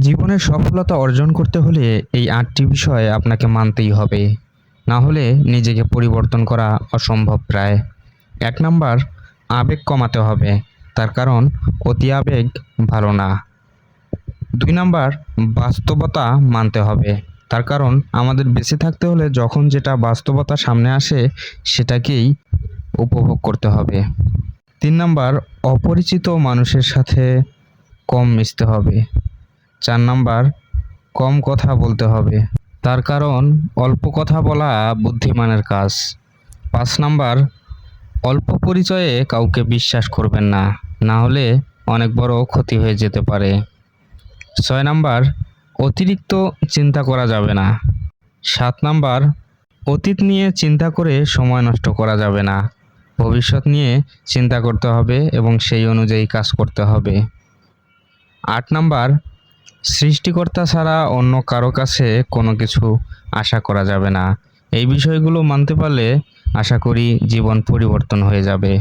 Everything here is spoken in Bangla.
জীবনে সফলতা অর্জন করতে হলে এই আটটি বিষয় আপনাকে মানতেই হবে। না হলে নিজেকে পরিবর্তন করা অসম্ভব প্রায়। এক নাম্বার, আবেগ কমাতে হবে। তার কারণ, অতি আবেগ ভালো না। দুই নাম্বার, বাস্তবতা মানতে হবে। তার কারণ, আমাদের বেঁচে থাকতে হলে যখন যেটা বাস্তবতা সামনে আসে, সেটাকেই উপভোগ করতে হবে। তিন নাম্বার, অপরিচিত মানুষের সাথে কম মিশতে হবে। চার নাম্বার, কম কথা বলতে হবে। তার কারণ, অল্প কথা বলা বুদ্ধিমানের কাজ। পাঁচ নাম্বার, অল্প পরিচয়ে কাউকে বিশ্বাস করবেন না না হলে অনেক বড় ক্ষতি হয়ে যেতে পারে। ছয় নাম্বার, অতিরিক্ত চিন্তা করা যাবে না। সাত নাম্বার, অতীত নিয়ে চিন্তা করে সময় নষ্ট করা যাবে না। ভবিষ্যৎ নিয়ে চিন্তা করতে হবে এবং সেই অনুযায়ী কাজ করতে হবে। আট নাম্বার সৃষ্টিকর্তা ছাড়া অন্য কারও কাছে কোনো কিছু আশা করা যাবে না। এই বিষয়গুলো মানতে পারলে আশা করি জীবন পরিবর্তন হয়ে যাবে।